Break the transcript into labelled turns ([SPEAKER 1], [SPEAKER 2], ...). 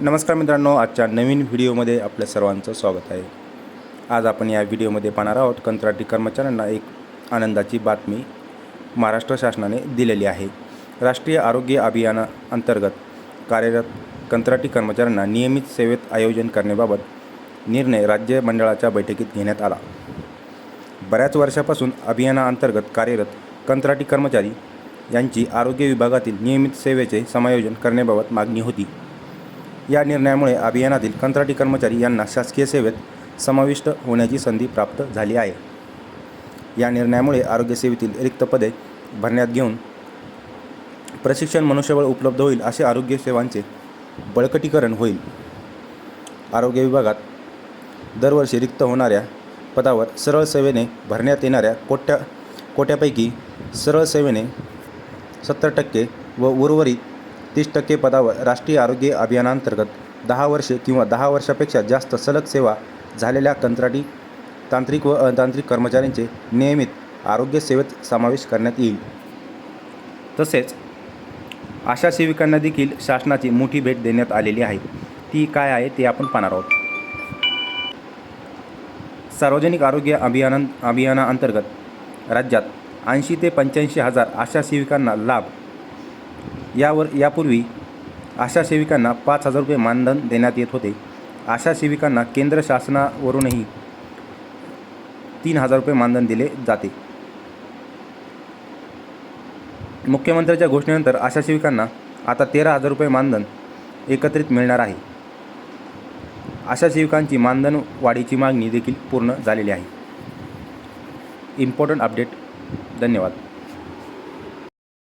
[SPEAKER 1] नमस्कार मित्रांनो आजच्या नवीन व्हिडिओमध्ये आपल्या सर्वांचं स्वागत आहे. आज आपण या व्हिडिओमध्ये पाहणार आहोत कंत्राटी कर्मचाऱ्यांना एक आनंदाची बातमी महाराष्ट्र शासनाने दिलेली आहे. राष्ट्रीय आरोग्य अभियानाअंतर्गत कार्यरत कंत्राटी कर्मचाऱ्यांना नियमित सेवेत आयोजन करण्याबाबत निर्णय राज्य मंडळाच्या बैठकीत घेण्यात आला. बऱ्याच वर्षापासून अभियानाअंतर्गत कार्यरत कंत्राटी कर्मचारी यांची आरोग्य विभागातील नियमित सेवेचे समायोजन करण्याबाबत मागणी होती. या निर्णयामुळे अभियानातील कंत्राटी कर्मचारी यांना शासकीय सेवेत समाविष्ट होण्याची संधी प्राप्त झाली आहे. या निर्णयामुळे आरोग्यसेवेतील रिक्त पदे भरण्यात घेऊन प्रशिक्षण मनुष्यबळ उपलब्ध होईल असे आरोग्य सेवांचे बळकटीकरण होईल. आरोग्य विभागात दरवर्षी रिक्त होणाऱ्या पदावर सरळ सेवेने भरण्यात येणाऱ्या कोट्या कोट्यापैकी सरळ सेवेने सत्तर टक्के व उर्वरित तीस टक्के पदावर राष्ट्रीय आरोग्य अभियानांतर्गत दहा वर्षे किंवा दहा वर्षापेक्षा जास्त सलग सेवा झालेल्या कंत्राटी तांत्रिक व अतांत्रिक कर्मचाऱ्यांचे नियमित आरोग्य सेवेत समावेश करण्यात येईल. तसेच आशा सेविकांना देखील शासनाची मोठी भेट देण्यात आलेली आहे. ती काय आहे ते आपण पाहणार आहोत. सार्वजनिक आरोग्य अभियाना अभियानाअंतर्गत राज्यात ऐंशी ते पंच्याऐंशी हजार आशा सेविकांना लाभ यावर यापूर्वी आशा सेविकांना पाच हजार रुपये मानधन देण्यात येत होते. आशा सेविकांना केंद्र शासनावरूनही तीन हजार रुपये मानधन दिले जाते. मुख्यमंत्र्यांच्या घोषणेनंतर आशा सेविकांना आता तेरा हजार रुपये मानधन एकत्रित मिळणार आहे. आशा सेविकांची मानधन वाढीची मागणी देखील पूर्ण झालेली आहे. Important update. धन्यवाद.